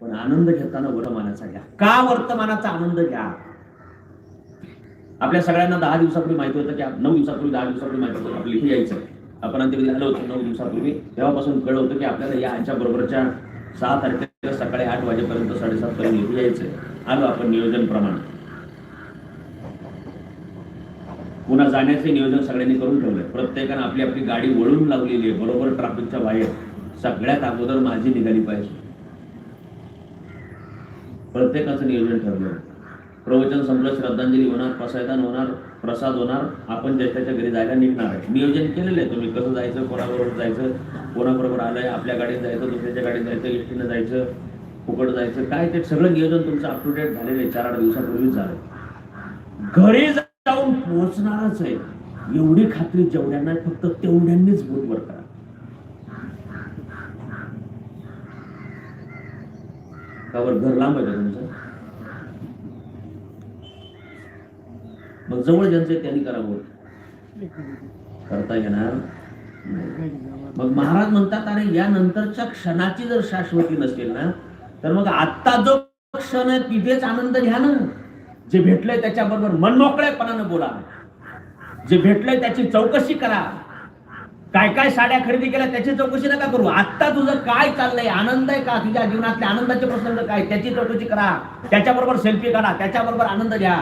पण आनंद घेताना वर्तमानाचा घ्या. का वर्तमानाचा आनंद घ्या? आपल्या सगळ्यांना दहा दिवसापूर्वी माहिती होतं की नऊ दिवसापूर्वी दहा दिवसापूर्वी माहिती होतं आपल्याला इथे यायचं आपण अंत्यविधी आलो होतो नऊ दिवसापूर्वी. तेव्हापासून कळलं होतं की आपल्याला या यांच्या बरोबरच्या सहा तारखेला सकाळी आठ वाजेपर्यंत साडेसात पर्यंत इथे यायचं आलो आपण नियोजन प्रमाणे. पुन्हा जाण्याचे नियोजन सगळ्यांनी करून ठेवलंय. प्रत्येकानं आपली आपली गाडी वळून लावलेली आहे. बरोबर ट्रॅफिकच्या बाहेर. सगळ्यात अगोदर माझी निघाली पाहिजे. प्रत्येकाचं नियोजन ठरलं प्रवचन संपलं श्रद्धांजली होणार प्रसायदान होणार प्रसाद होणार आपण ज्याच्या घरी जायला निघणार आहे. नियोजन केलेलं आहे तुम्ही. कसं जायचं कोणाबरोबर जायचं कोणाबरोबर आलंय आपल्या गाडीत जायचं दुसऱ्याच्या गाडीत जायचं एसटीनं जायचं फुकट जायचं काय ते सगळं नियोजन तुमचं अप टू डेट झालेलं आहे. चार आठ दिवसापूर्वीच झालं. घरी जाऊन पोहोचणारच आहे. एवढी खात्री जेवढ्यांना फक्त तेवढ्यांनीच बोटवर करा. का बरं घर लांब आहे का तुमचं? मग जवळ ज्यांचं त्यांनी करावं करता येणार मग महाराज म्हणतात अरे या नंतरच्या क्षणाची जर शाश्वती नसेल ना तर मग आत्ता जो क्षण आहे तिथेच आनंद घ्या ना. जे भेटलंय त्याच्याबरोबर मनमोकळेपणानं बोला. जे भेटलंय त्याची चौकशी करा. काय काय साड्या खरेदी केल्या त्याची चौकशी नका करू. आत्ता तुझं काय चाललंय? आनंद आहे का तुझ्या जीवनातले आनंदाचे प्रसंग काय? त्याची चौकशी करा. त्याच्याबरोबर सेल्फी काढा. त्याच्याबरोबर आनंद घ्या.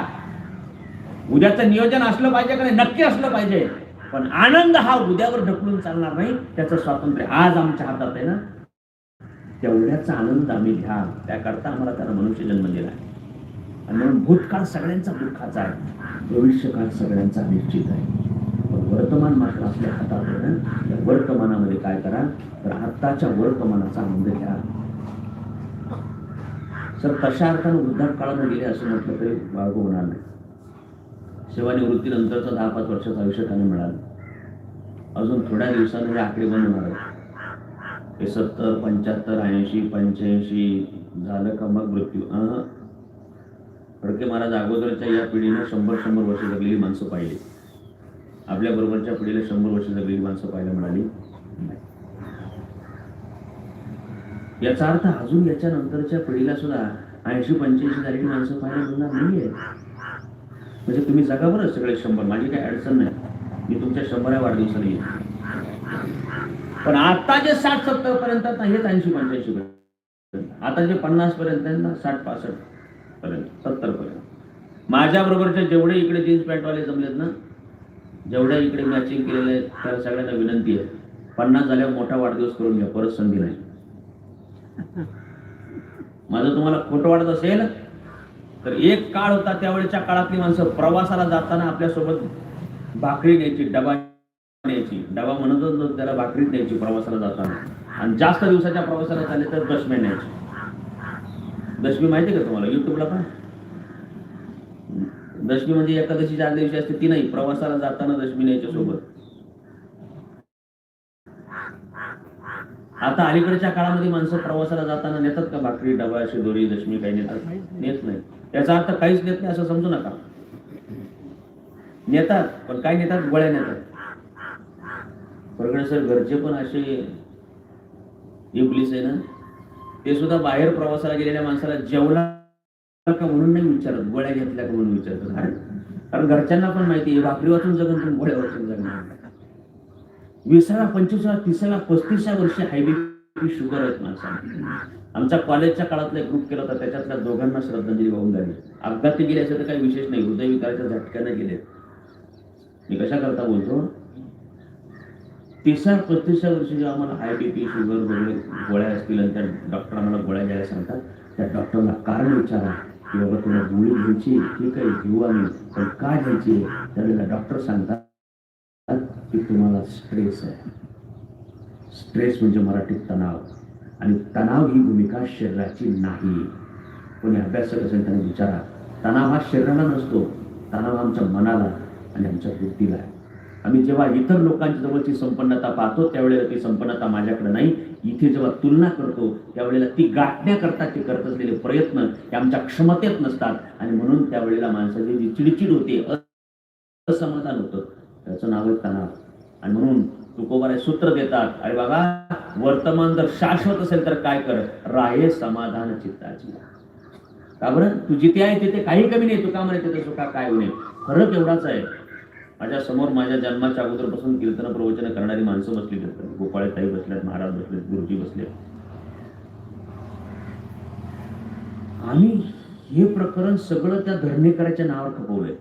उद्याचं नियोजन असलं पाहिजे का नाही? नक्की असलं पाहिजे. पण आनंद हा उद्यावर ढकलून चालणार नाही. त्याचं स्वातंत्र्य आज आमच्या हातात आहे ना? तेवढ्याचा आनंद आम्ही घ्या. त्याकरता आम्हाला त्याला मनुष्य जन्म दिला आहे आणि म्हणून भूतकाळ सगळ्यांचा दुःखाचा आहे. भविष्यकाळ सगळ्यांचा निश्चित आहे. वर्तमान मात्र आपल्या हातात आहे या वर्तमानामध्ये काय करा तर आत्ताच्या वर्तमानाचा आनंद घ्या. सर तशा अर्थानं वृद्धापकाळानं गेले असं म्हटलं तरी बाळगू होणार नाही. सेवानिवृत्तीनंतरचं दहा पाच वर्षाचं आयुष्य त्यांना मिळालं. अजून थोड्या दिवसांनी हे आकडे बंद होणार आहे हे सत्तर पंच्याहत्तर ऐंशी पंच्याऐंशी झालं का मग मृत्यू? फडके महाराज अगोदरच्या या पिढीनं शंभर शंभर वर्ष जगलेली माणसं पाहिली. आपल्या बरोबरच्या पिढीला शंभर वर्ष जगलेली माणसं पाहायला मिळाली? नाही. याचा अर्थ अजून याच्या नंतरच्या पिढीला सुद्धा ऐंशी पंच्याऐंशी झालेली माणसं पाहायला मिळणार नाहीये. म्हणजे तुम्ही जगा बरं सगळे शंभर. माझी काही अडचण नाही. मी तुमच्या शंभर वाढदिवसाला येईल पण आता जे साठ सत्तर पर्यंत ना हेच ऐंशी पंच्याऐंशी पर्यंत. आता जे पन्नास पर्यंत आहेत ना साठ पासष्ट पर्यंत सत्तर पर्यंत. माझ्या बरोबरचे जेवढे इकडे जीन्स पॅन्टवाले जमलेत ना जेवढ्या इकडे मॅचिंग केलेले आहेत त्या सगळ्यांना विनंती आहे. पन्नास झाल्यावर मोठा वाढदिवस करून घ्या परत संधी नाही. माझं तुम्हाला खोटं वाटत असेल तर एक काळ होता त्यावेळेच्या काळातली माणसं प्रवासाला जाताना आपल्यासोबत भाकरी न्यायची डबा न्यायची डबा म्हणतच त्याला भाकरी न्यायची प्रवासाला जाताना. आणि जास्त दिवसाच्या प्रवासाला झाले तर दशमी न्यायची. दशमी माहिती का तुम्हाला? युट्यूबला पण? दशमी म्हणजे एकादशीच्या आदल्या दिवशी असते ती नाही प्रवासाला जाताना दशमी न्यायच्या सोबत आता अलीकडच्या काळामध्ये माणसं प्रवासाला जाताना नेतात का भाकरी डबा अशी दोरी दशमी काही नेतात? नेत नाही. त्याचा अर्थ काहीच नेत नाही असं समजू नका. नेतात पण काय नेतात गोळ्या नेतात. परगणे सर घरचे पण असे इबलीस आहे ना ते सुद्धा बाहेर प्रवासाला गेलेल्या माणसाला जेवला का म्हणून नाही विचारत गोळ्या घेतल्या का म्हणून विचारतो. कारण कारण घरच्यांना पण माहिती आहे भाकरी वाचून जगन पण गोळ्या वाचून जगणार. विसाव्या पंचवीसाव्या तिसाव्या पस्तीसाव्या वर्षी हायबी शुगर आहेत माणसाला आमच्या कॉलेजच्या काळातला ग्रुप केला होता त्याच्यातल्या दोघांना श्रद्धांजली वाहून झाली. अपघाती गेले असं तर काही विशेष नाही हृदयविकाराच्या झटक्यानं गेले. मी कशा करता बोलतो? तिसऱ्या पस्तीसच्या वर्षी जेव्हा आम्हाला हाय बी पी शुगर वगैरे गोळ्या असतील आणि त्या डॉक्टर आम्हाला गोळ्या घ्यायला सांगतात त्या डॉक्टरला कारण विचारा. की बाबा तुला गोळी घ्यायची ठीक आहे घेऊ आम्ही पण का घ्यायची त्यावेळेला डॉक्टर सांगतात की तुम्हाला स्ट्रेस आहे. स्ट्रेस म्हणजे मराठीत तणाव. आणि तणाव ही भूमिका शरीराची नाही. कोणी अभ्यासक असेल त्याने विचारा. तणाव हा शरीराला नसतो. तणाव आमच्या मनाला आणि आमच्या वृत्तीला आहे. आम्ही जेव्हा इतर लोकांच्या जवळची संपन्नता पाहतो त्यावेळेला ती संपन्नता माझ्याकडे नाही. इथे जेव्हा तुलना करतो त्यावेळेला ती गाठण्याकरता ते करत असलेले प्रयत्न हे आमच्या क्षमतेत नसतात. आणि म्हणून त्यावेळेला माणसाची जी चिडचिड होते असमाधान होतं. त्याचं नाव आहे तणाव. आणि म्हणून तुकोबारे सूत्र देतात अरे बाबा वर्तमान जर शाश्वत असेल तर काय कर? राहे समाधान चित्ताची. का बरं? तू जिथे आहे तिथे काही कमी नाही. तू का म्हणे तिथे सुखा काय होणे फरक एवढाच आहे. माझ्यासमोर माझ्या जन्माच्या अगोदरपासून कीर्तन प्रवचन करणारी माणसं बसली आहेत गोपाळताई बसल्यात महाराज बसलेत गुरुजी बसले आम्ही हे प्रकरण सगळं त्या धरणेकराच्या नावावर खपवलंय.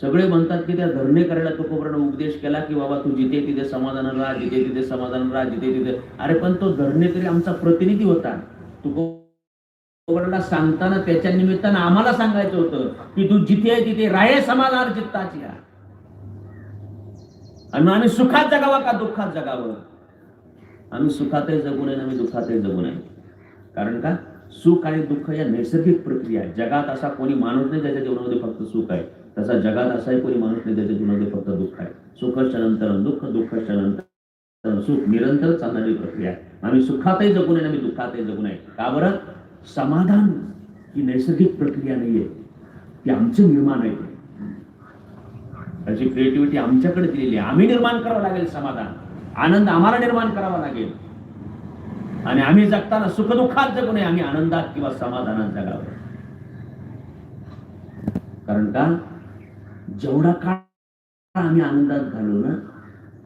सगळे म्हणतात की त्या धरणेकराला तुकोबरानं उपदेश केला की बाबा तू जिथे तिथे समाधान राहा जिथे तिथे समाधान राहा जिथे तिथे अरे पण तो धरणेकरी आमचा प्रतिनिधी होता. तुकोबराला सांगताना त्याच्या निमित्तानं आम्हाला सांगायचं होतं की तू जिथे आहे तिथे राय समाधान चित्ताची. आणि मग आम्ही सुखात जगावा का दुःखात जगावं? आम्ही सुखातही जगू नये आम्ही दुःखातही जगू नये कारण का? सुख आणि दुःख या नैसर्गिक प्रक्रिया आहे जगात असा कोणी माणूस नाही ज्याच्या जीवनामध्ये फक्त सुख आहे. तसा जगात असाही कोणी माणूस नाही ज्याच्या जीवनामध्ये फक्त दुःख आहे. सुखच्या नंतर दुःख दुःख नंतर सुख. निरंतर चालणारी प्रक्रिया आहे. आम्ही सुखातही जगू नये आम्ही दुःखातही जगू नये का बरं? समाधान ही नैसर्गिक प्रक्रिया नाहीये. ती आमचं निर्माण आहे. त्याची क्रिएटिव्हिटी आमच्याकडे दिलेली आहे. आम्ही निर्माण करावं लागेल समाधान. आनंद आम्हाला निर्माण करावा लागेल. आणि आम्ही जगताना सुखदुःखात जगू नये आम्ही आनंदात किंवा समाधानात जगावं. कारण का? जेवढा काळ आम्ही आनंदात घालू ना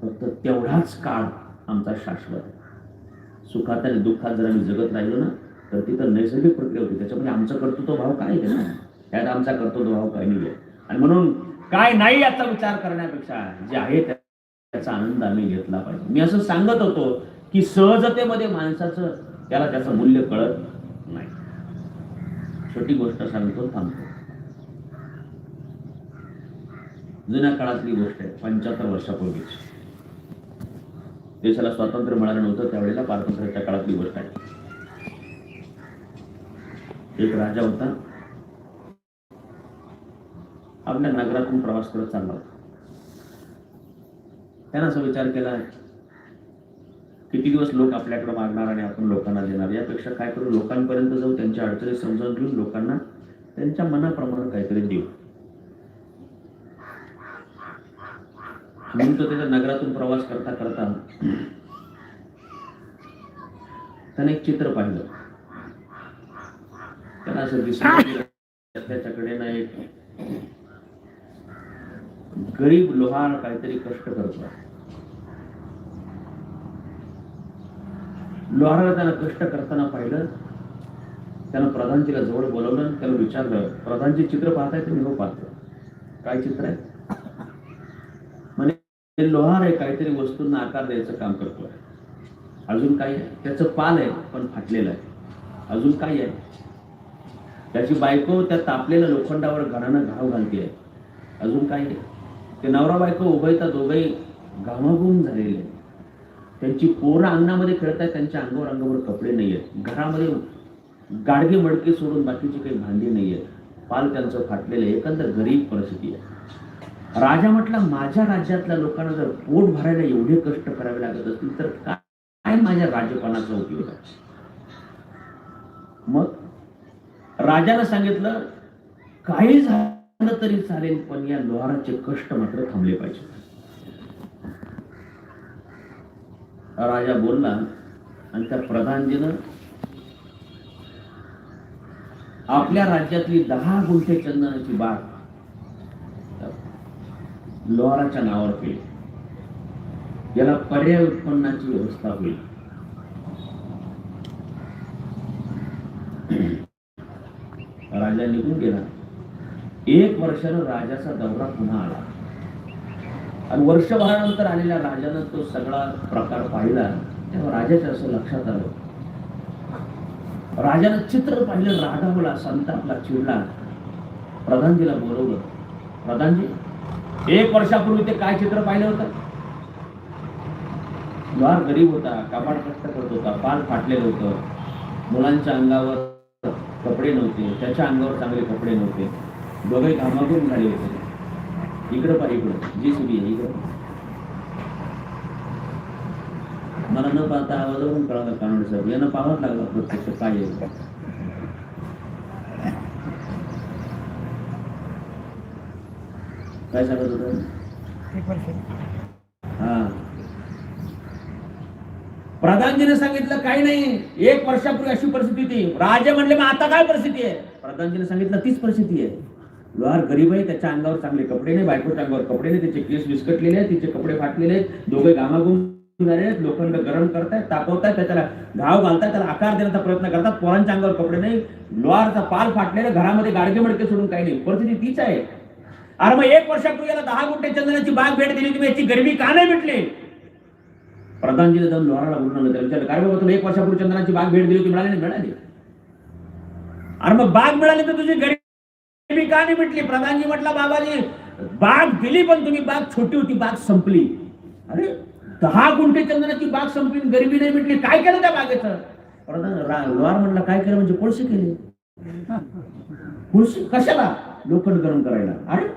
फक्त तेवढाच काळ आमचा शाश्वत सुखात आणि दुःखात जर आम्ही जगत राहिलो ना तर तिथं नैसर्गिक प्रक्रिया होती. त्याच्यामध्ये आमचा कर्तृत्व भाव काय आहे ना? त्यात आमचा कर्तृत्व भाव काही नाही आहे. आणि म्हणून काय नाही याचा विचार करण्यापेक्षा जे आहे त्याचा आनंद आम्ही घेतला पाहिजे. मी असं सांगत होतो की सहजतेमध्ये माणसाचं त्याला त्याचं मूल्य कळत नाही. छोटी गोष्ट सांगतो थांबतो. जुन्या काळातली गोष्ट आहे पंच्याहत्तर वर्षापूर्वीची. देशाला स्वातंत्र्य मिळालं नव्हतं त्यावेळेला पारतंत्र्याच्या काळातली गोष्ट आहे. एक राजा होता आपल्या नगरातून प्रवास करत चालला होता. त्यांना असा विचार केला किती दिवस लोक आपल्याकडे मागणार आणि आपण लोकांना देणार? यापेक्षा काय करू? लोकांपर्यंत जाऊ त्यांच्या अडचणी समजावून घेऊन लोकांना त्यांच्या मनाप्रमाणे काहीतरी देऊ. म्हणून तो त्याच्या नगरातून प्रवास करता करता त्याने एक चित्र पाहिलं. त्याला असं दिसलं त्याच्याकडे ना एक गरीब लोहार काहीतरी कष्ट करतो. लोहाराला त्याला कष्ट करताना पाहिलं त्यानं प्रधानजीला जवळ बोलवलं त्याला विचारलं प्रधानजी चित्र पाहताय तुम्ही? हो पाहतो. काय चित्र आहे? म्हणजे लोहार आहे काहीतरी वस्तूंना आकार द्यायचं काम करतोय. अजून काय आहे? त्याचं पाल आहे पण फाटलेलं आहे. अजून काय आहे? त्याची बायको त्या तापलेल्या लोखंडावर घरानं घाव घालते अजून काय आहे? ते नवरा बायको उभयता दोघंही घामाघूम झालेले त्यांची पोरं अंगणामध्ये खेळत आहेत त्यांच्या अंगावर अंगावर कपडे नाही आहेत. घरामध्ये गाडगे मडके सोडून बाकीची काही भांडी नाही आहेत. पाल त्यांचं फाटलेलं आहे. एकंदर गरीब परिस्थिती आहे. राजा म्हटला माझ्या राज्यातल्या लोकांना जर पोट भरायला एवढे कष्ट करावे लागत असतील तर काय काय माझ्या राज्यपालाचा उपयोग आहे? मग राजाला सांगितलं काही झालं तरी चालेल पण या लोहाराचे कष्ट मात्र थांबले पाहिजे. राजा बोलला आणि त्या प्रधानजीनं आपल्या राज्यातली दहा गुंठे चंदनाची बाग लोहाराच्या नावावर केली. याला पर्याय उत्पन्नाची व्यवस्था होईल. राजा निघून गेला. एक वर्षानं राजाचा दौरा पुन्हा आला. आणि वर्षभरानंतर आलेल्या राजानं तो सगळा प्रकार पाहिला. तेव्हा राजाच्या असं लक्षात आलं. राजानं चित्र पाहिलं रागावला संतापला चिडला. प्रधानजीला बोलवलं. प्रधानजी एक वर्षापूर्वी ते काय चित्र पाहिलं होतं? द्वार गरीब होता कपाट कष्ट करत होता पाल फाटलेलं होतं. मुलांच्या अंगावर कपडे नव्हते त्याच्या अंगावर चांगले कपडे नव्हते. दोघे घामाघूम झाले होते. इकडं पा इकडं. जी सुरी आहे इकडं. मला न पाहता आवाजावरून कळालं कानड साहेब. यांना पाहावंच लागलं प्रत्यक्ष काय आहे काय सांगत होतं? हा. प्रधानजीने सांगितलं काही नाही. एक वर्षापूर्वी अशी परिस्थिती होती. राजे म्हणले मग आता काय परिस्थिती आहे? प्रधानजीने सांगितलं तीच परिस्थिती आहे. लोहार गरीब आहे त्याच्या अंगावर चांगले कपडे नाही बायकोच्या अंगावर कपडे नाही त्याचे केस विस्कटलेले आहेत तिचे कपडे फाटलेले आहेत दोघे घामाघूम झाले आहेत लोखंड गरम करतायत तापवतायत त्याला घाव घालतायत त्याला आकार देण्याचा प्रयत्न करतात पोरांच्या अंगावर कपडे नाही लोहारचा पाल फाटलेला घरामध्ये गाडगे मडके सोडून काही नाही. परिस्थिती तीच आहे. अरे मग एक वर्षापूर्वी याला दहा गुंठे चंदनाची बाग भेट दिली तुम्ही याची गरिबी का नाही भेटली? प्रधानजीने जाऊन लोहाराला बोलून त्याला विचारलं काय बाबा तुम्ही एक वर्षापूर्वी चंदनाची बाग भेट दिली होती मिळाली नाही मिळाली. अरे मग बाग मिळाली तर तुझी गरिबी का नाही म्हटली? प्रधानजी म्हटलं बाबाजी बाग दिली पण तुम्ही बाग छोटी होती बाग संपली. अरे दहा गुंठे चंदनाची बाग संपली गरिबी नाही म्हटली काय केलं त्या बागेचं? प्रधान म्हटलं लोहार म्हणला काय केलं म्हणजे कोळसे केले. कोळसे कशाला? लोखंड गरम करायला. अरे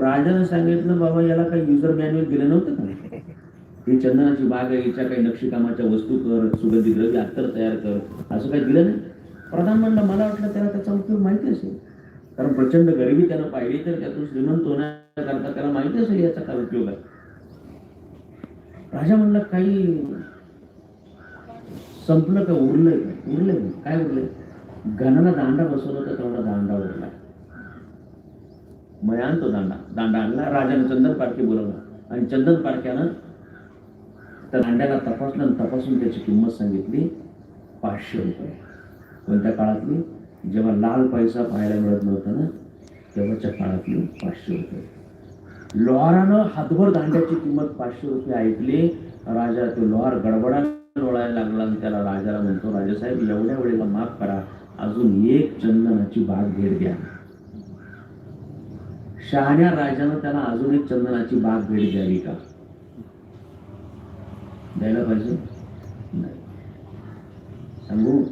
राजाने सांगितलं बाबा याला काही युजर मॅन्युअल दिलं नव्हतं का? ही चंदनाची बाग आहे हिच्या काही नक्षीकामाच्या वस्तू कर सुगंधी द्रव्य अत्तर तयार कर असं काही दिलं नाही? प्रधान म्हणलं मला वाटलं त्याला त्याचा उपयोग माहिती असेल. कारण प्रचंड गरिबी त्यानं पाहिली तर त्यातून श्रीमंत होण्याकरता त्याला माहिती असेल याचा काय उपयोग आहे. राजा म्हणलं काही संपलं का? उरलंय उरलंय काय उरलंय? गणाला दांडा बसवलं तर तेवढा दांडा उरला. मग आणतो दांडा दांडा आणला राजाने चंदन पारखे बोलवला. आणि चंदन पारख्यानं त्या दांड्याला तपासलं आणि तपासून त्याची किंमत सांगितली पाचशे रुपये. कोणत्या काळातली? जेव्हा लाल पैसा पाहायला मिळत नव्हता ना तेव्हाच्या काळातली पाचशे रुपये. लोहारानं हातभर दांड्याची किंमत पाचशे रुपये ऐकली. राजा तो लोहार गडबडा डोळायला लागला आणि त्याला राजाला म्हणतो राजासाहेब एवढ्या वेळेला माफ करा. अजून एक चंदनाची बाग भेट द्या शहाण्या राजानं त्याला अजून एक चंदनाची बाग भेट द्यावी का? द्यायला पाहिजे? नाही. सांगू?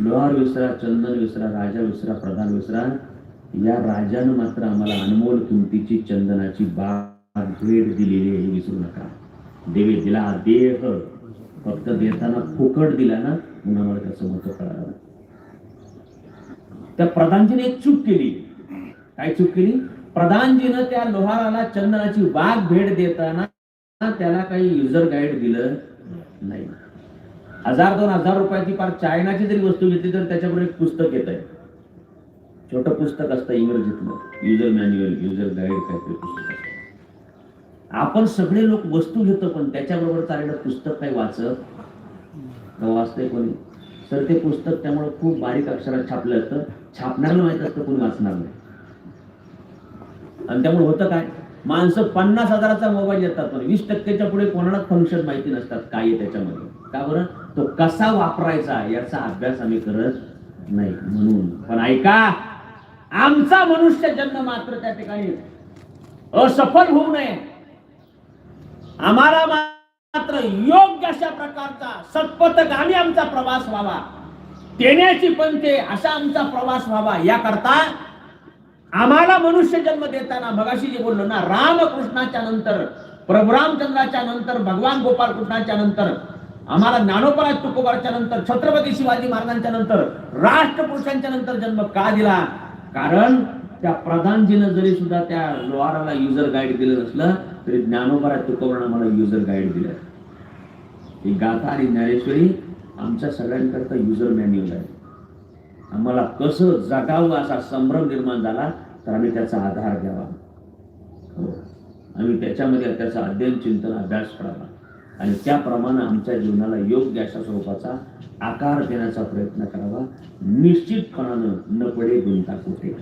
लोहार विसरा चंदन विसरा राजा विसरा प्रधान विसरा या राजानं मात्र आम्हाला अनमोल किमतीची चंदनाची बाग भेट दिलेली हे विसरू नका. देवी दिला देह. फक्त देताना फुकट दिला ना म्हणून आम्हाला त्याचं महत्त्व कळालं त्या प्रधानजीने एक चूक केली. काय चूक केली? प्रधानजीनं त्या लोहाराला चंदनाची बाग भेट देताना त्याला काही युजर गाईड दिलं नाही. हजार दोन हजार रुपयाची फार चायनाची जरी वस्तू घेतली तर त्याच्याबरोबर एक पुस्तक येत आहे छोटं पुस्तक असतं इंग्रजीतलं. युजर मॅन्युअल युजर गाईड काहीतरी पुस्तक असतं. आपण सगळे लोक वस्तू घेतो पण त्याच्याबरोबर चाललेलं पुस्तक काही वाचत वाचतंय कोणी? तर ते पुस्तक त्यामुळे खूप बारीक अक्षरात छापलं असतं छापणाऱ्याला माहीत असतं कोणी वाचणार नाही. आणि त्यामुळे होतं काय? माणसं पन्नास हजाराचा मोबाईल येतात पण वीस टक्केच्या पुढे कोणालाच फंक्शन माहिती नसतात काय आहे त्याच्यामध्ये. का बरं? तो कसा वापरायचा याचा अभ्यास आम्ही करत नाही म्हणून. पण ऐका आमचा मनुष्य जन्म मात्र त्या ठिकाणी असफल होऊ नये. आम्हाला मात्र योग्य अशा प्रकारचा सत्पथगामी आमचा प्रवास व्हावा. देण्याची पंथे असा आमचा प्रवास व्हावा. याकरता आम्हाला मनुष्य जन्म देताना मगाशी जे बोललो ना रामकृष्णाच्या नंतर प्रभुरामचंद्राच्या नंतर भगवान गोपाळ कृष्णाच्या नंतर आम्हाला ज्ञानोपराज तुकोबारच्या नंतर छत्रपती शिवाजी महाराजांच्या नंतर राष्ट्रपुरुषांच्या नंतर जन्म का दिला? कारण त्या प्रधानजीनं जरी सुद्धा त्या लोहाराला युजर गाईड दिलं नसलं तरी ज्ञानोपराज तुकोबारानं आम्हाला युजर गाईड दिलं. ही गाथा आणि ज्ञानेश्वरी आमच्या सगळ्यांकरता युजर मॅन्युअल आहे. आम्हाला कसं जगावं असा संभ्रम निर्माण झाला तर आम्ही त्याचा आधार घ्यावा. हो. आम्ही त्याच्यामध्ये त्याचा अध्ययन चिंतन अभ्यास करावा. आणि त्याप्रमाणे आमच्या जीवनाला योग्य अशा स्वरूपाचा आकार देण्याचा प्रयत्न करावा. निश्चितपणानं न पडे गुंता कुठे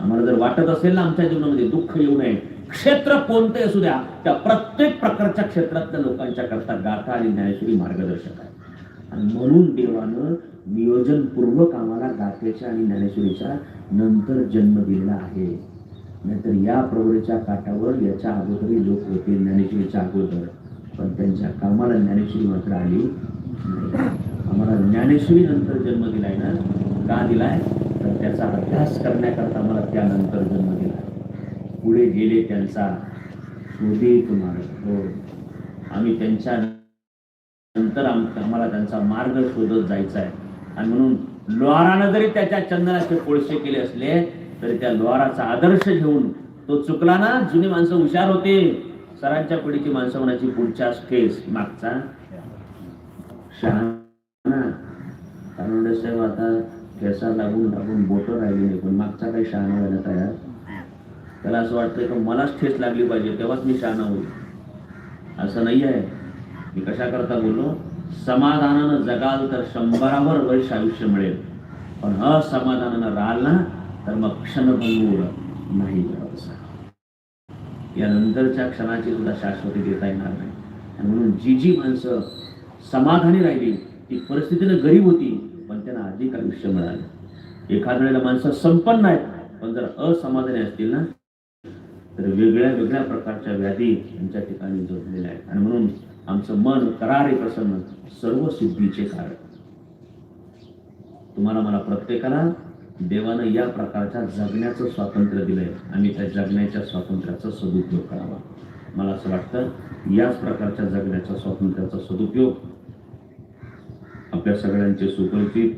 आम्हाला जर वाटत असेल ना आमच्या जीवनामध्ये दुःख येऊ नये क्षेत्र कोणते असू द्या त्या प्रत्येक प्रकारच्या क्षेत्रातल्या लोकांच्या करता गाथा आणि ज्ञानेश्वरी मार्गदर्शक आहे आणि म्हणून देवानं नियोजनपूर्वक आम्हाला गाथेच्या आणि ज्ञानेश्वरीच्या नंतर जन्म दिलेला आहे. नाहीतर या प्रवृत्तीच्या काठावर याच्या अगोदरही लोक होते ज्ञानेश्वरीच्या अगोदर. पण त्यांच्या कामाला ज्ञानेश्वरी मात्र आली आम्हाला ज्ञानेश्वरी नंतर जन्म दिलाय ना? का दिलाय? तर त्याचा अभ्यास करण्याकरता आम्हाला त्यानंतर जन्म दिला पुढे गेले त्यांचा शोधी मार्ग हो. आम्ही त्यांच्या नंतर आम्हाला त्यांचा मार्ग शोधत जायचा आहे आणि म्हणून लोहारानं जरी त्याच्या चंदनाचे कोळसे केले असले तरी त्या लोहाराचा आदर्श घेऊन तो चुकला ना? जुनी माणसं हुशार होते. सरांच्या पिढीची माणसं म्हणायची पुढच्या केस मागचा. शहाणा. कानोडे साहेब आता केसा लागून लागून बोट राहिली नाही पण मागचा काही शहाणा व्हायला तयार? त्याला असं वाटतं की मलाच ठेस लागली पाहिजे तेव्हाच मी शहाणा होईल? असं नाही आहे. मी कशा करता बोललो? समाधानानं जगाल तर शंभरावर वर्ष आयुष्य मिळेल. पण असमाधानानं राहाल ना तर मग क्षणभंगूर नाही या नंतरच्या क्षणाची सुद्धा शाश्वती देता येणार नाही. आणि म्हणून जी जी माणसं समाधानी राहिली ती परिस्थितीनं गरीब होती पण त्यांना अधिक आयुष्य मिळालं. एखाद्या वेळेला माणसं संपन्न आहेत पण जर असमाधानी असतील ना तर वेगळ्या वेगळ्या प्रकारच्या व्याधी त्यांच्या ठिकाणी जोडलेल्या आहेत. आणि म्हणून आमचं मन करारे प्रसन्न सर्व सिद्धीचे कारण तुम्हाला मला प्रत्येकाला देवानं या प्रकारच्या जगण्याचं स्वातंत्र्य दिलंय आम्ही त्या जगण्याच्या स्वातंत्र्याचा सदुपयोग करावा. मला असं वाटतं याच प्रकारच्या जगण्याच्या स्वातंत्र्याचा सदुपयोग आपल्या सगळ्यांचे सुपरिचित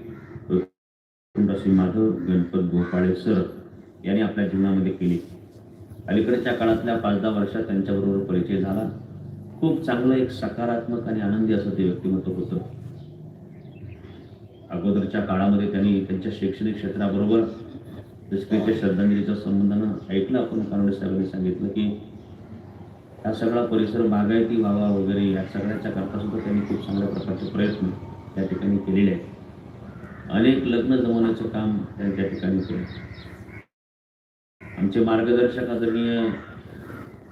श्री माधव गणपत गोपाळे सर यांनी आपल्या जीवनामध्ये केली. अलीकडच्या काळातल्या पाच दहा वर्षात त्यांच्याबरोबर परिचय झाला. खूप चांगलं एक सकारात्मक आणि आनंदी असं ते व्यक्तिमत्व होतं. अगोदरच्या काळामध्ये त्यांनी त्यांच्या शैक्षणिक क्षेत्राबरोबर जसं श्रद्धांजलीच्या संबंधानं ऐकलं आपण कानडे साहेबांनी सांगितलं की हा सगळा परिसर बागायती व्हावा वगैरे या सगळ्याच्या करता सुद्धा त्यांनी खूप चांगल्या प्रकारचे प्रयत्न त्या ठिकाणी केलेले आहेत. अनेक लग्न जमवण्याचं काम त्यांनी त्या ठिकाणी केलं. आमचे मार्गदर्शक आदरणीय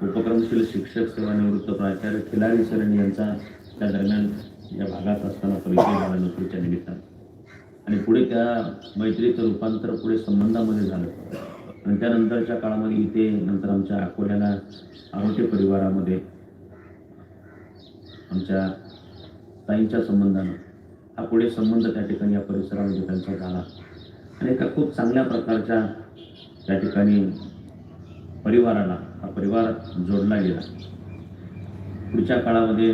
उपक्रमशील शिक्षक सेवानिवृत्त प्राचार्य खिलारी सरण यांचा त्या दरम्यान या भागात असताना परिचय झाला नोकरीच्या निमित्तानं. आणि पुढे त्या मैत्रीचं रूपांतर पुढे संबंधामध्ये झालं. आणि त्यानंतरच्या काळामध्ये इथे नंतर आमच्या अकोल्याला आरोटे परिवारामध्ये आमच्या ताईंच्या संबंधानं हा पुढे संबंध त्या ठिकाणी या परिसरामध्ये त्यांचा झाला. आणि एका खूप चांगल्या प्रकारच्या त्या ठिकाणी परिवाराला हा परिवार जोडला गेला. पुढच्या काळामध्ये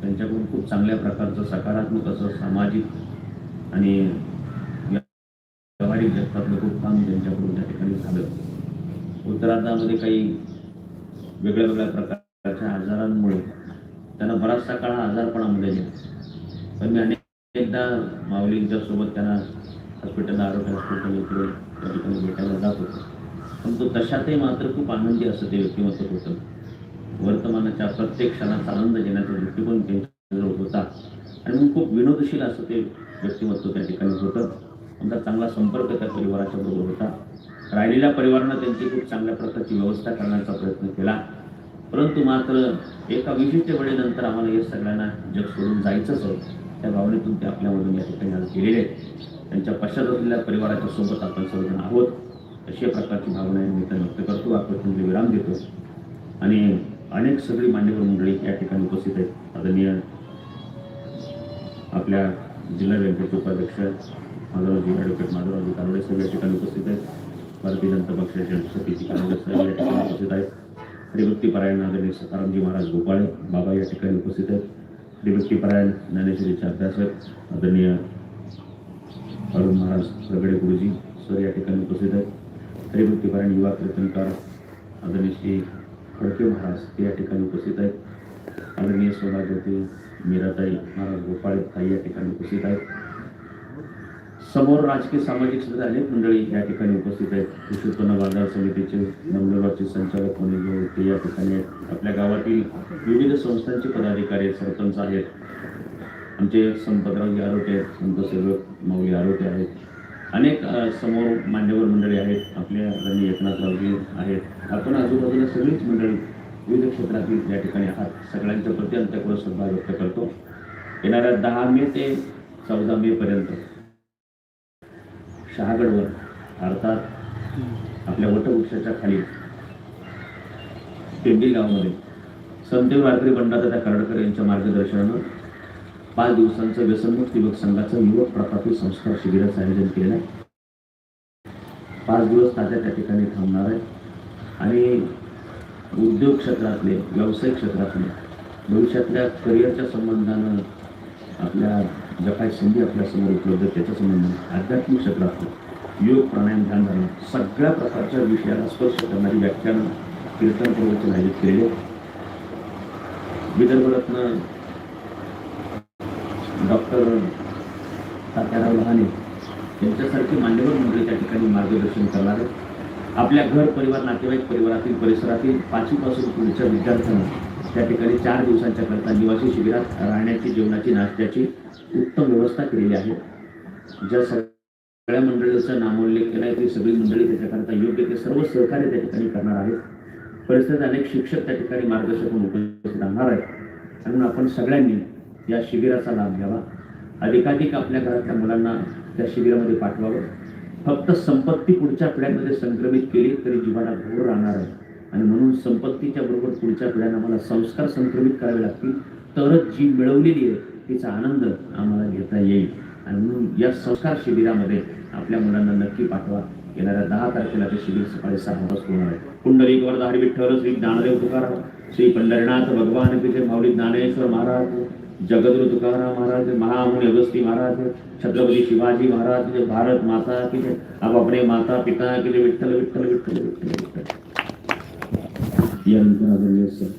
त्यांच्याकडून खूप चांगल्या प्रकारचं सकारात्मक असं सामाजिक आणि व्यावहारिक जगतातलं खूप काम त्यांच्याकडून त्या ठिकाणी झालं. उत्तरार्धामध्ये काही वेगळ्या वेगळ्या प्रकारच्या आजारांमुळे त्यांना बराचसा काळ आजारपणामध्ये गेला. पण मी अनेकदा माऊलींच्या सोबत त्यांना हॉस्पिटल आरोग्य हॉस्पिटल इकडे त्या ठिकाणी भेटायला जात होतो. पण तो तशातही मात्र खूप आनंदी असं ते व्यक्तिमत्व होतं. वर्तमानाच्या प्रत्येक क्षणाचा आनंद घेण्याचा दृष्टिकोन त्यांच्याजवळ होता. आणि मग खूप विनोदशील असं ते व्यक्तिमत्व त्या ठिकाणी होतं. आमचा चांगला संपर्क त्या परिवाराच्या बरोबर होता. राहिलेल्या परिवारानं त्यांची खूप चांगल्या प्रकारची व्यवस्था करण्याचा प्रयत्न केला. परंतु मात्र एका विशिष्ट वेळेनंतर आम्हाला हे सगळ्यांना जग सोडून जायचंच होतं. त्या भावनेतून ते आपल्यामधून या ठिकाणी आज गेलेले. आहेत त्यांच्या पश्चात असलेल्या परिवाराच्या सोबत आपण सर्वजण आहोत. अशा प्रकारची भावना मी इथं व्यक्त करतो. आपण विराम देतो. आणि अनेक सगळी मान्यवर मंडळी या ठिकाणी उपस्थित आहेत. आदरणीय आपल्या जिल्हा बँकेचे उपाध्यक्ष माधवरावजी ॲडव्होकेट माधवरावजी कानोडे साहेब या ठिकाणी उपस्थित आहेत. भारतीय जनता पक्षाचे सतीजी कानोडे साहेब या ठिकाणी उपस्थित आहेत. हरिभक्तीपरायण आदरणीय सकारामजी महाराज गोपाळे बाबा या ठिकाणी उपस्थित आहेत. हरिभक्तीपरायण ज्ञानेश्वरीचे अभ्यासक आदरणीय अरुण महाराज प्रगडे गुरुजी सर या ठिकाणी उपस्थित आहेत. हरिभक्तीपरायण युवा कीर्तनकार आदरणीय श्री खडके महाराज ते या ठिकाणी उपस्थित आहेत. आदरणीय सोना ज्योती मीराताई महाराज गोपाळे ताई या ठिकाणी उपस्थित आहेत. समोर राजकीय सामाजिक सुद्धा अनेक मंडळी या ठिकाणी उपस्थित आहेत. कृषी उत्पन्न बाजार समितीचे नंदुरबारचे संचालक म्हणून ते या ठिकाणी आहेत. आपल्या गावातील विविध संस्थांचे पदाधिकारी आहेत सरपंच आहेत. आमचे संपतरावजी आरोटे आहेत संत सेवक माऊली आरोटे आहेत. अनेक समोर मान्यवर मंडळी आहेत. आपल्या रणी एकनाथ रावजी आहेत. आपण आजूबाजूला सगळीच मंडळी विविध क्षेत्रातील या ठिकाणी आहात सगळ्यांच्या प्रति अंत्यपूर्ण श्रद्धा व्यक्त करतो. येणाऱ्या दहा मे ते चौदा मे पर्यंत शहागडवर अर्थात आपल्या वटवृक्षाच्या खाली टेंबी गावामध्ये संतदेव रात्री बंडादादा करडकर यांच्या मार्गदर्शनानं पाच दिवसांचं व्यसनमुक्त युवक संघाचं युवक प्रतापी संस्कार शिबिराचं आयोजन केलं आहे. पाच दिवस ताज्या त्या ठिकाणी थांबणार आहे. आणि उद्योग क्षेत्रातले व्यावसायिक क्षेत्रातले भविष्यातल्या करिअरच्या संबंधानं आपल्या ज्या काही संधी आपल्यासमोर उपलब्ध त्याच्या संबंधानं आध्यात्मिक क्षेत्रातलं योग प्राणायाम ध्यान सगळ्या प्रकारच्या विषयाला स्पर्श करणारी व्याख्यानं कीर्तन प्रवचन आयोजित केलेले विदर्भरत्न डॉक्टर तात्याराव लहाने यांच्यासारखी मान्यवर मंडळी त्या ठिकाणी मार्गदर्शन करणार आहेत. आपल्या घर परिवार नातेवाईक परिवारातील परिसरातील पाचवीपासून पुढच्या विद्यार्थ्यांना त्या ठिकाणी चार दिवसांच्या करता निवासी शिबिरात राहण्याची जेवणाची नाश्त्याची उत्तम व्यवस्था केलेली आहे. ज्या सगळ्या मंडळीचा नामोल्लेख केला आहे ती सगळी मंडळी त्याच्याकरता योग्य ते सर्व सहकार्य त्या ठिकाणी करणार आहेत. परिसरात अनेक शिक्षक त्या ठिकाणी मार्गदर्शक म्हणून उपस्थित राहणार आहेत. म्हणून आपण सगळ्यांनी या शिबिराचा लाभ घ्यावा. अधिकाधिक आपल्या घरातल्या मुलांना त्या शिबिरामध्ये पाठवावं. फक्त संपत्ती पुढच्या पिढ्यांमध्ये संक्रमित केली तरी जीवाला घोर राहणार आहे. आणि म्हणून संपत्तीच्या बरोबर पुढच्या पिढ्यांना मला संस्कार संक्रमित करावे लागतील. तरच जी मिळवलेली आहे तिचा आनंद आम्हाला घेता येईल. आणि म्हणून या संस्कार शिबिरामध्ये आपल्या मुलांना नक्की पाठवा. येणाऱ्या दहा तारखेला ते शिबिर सकाळी सहा वाजता होणार आहे. पुंडलिक वरदारी विठ्ठल श्री ज्ञानदेव तुकाराम श्री पंढरीनाथ भगवान की माऊली ज्ञानेश्वर महाराज जगद्गुरु तुकाराम महाराज महामुनि अगस्ती महाराज छत्रपति शिवाजी महाराज भारत माता के लिए अब अपने माता पिता के लिए विठल विठल विठल विठल विठल ये सर।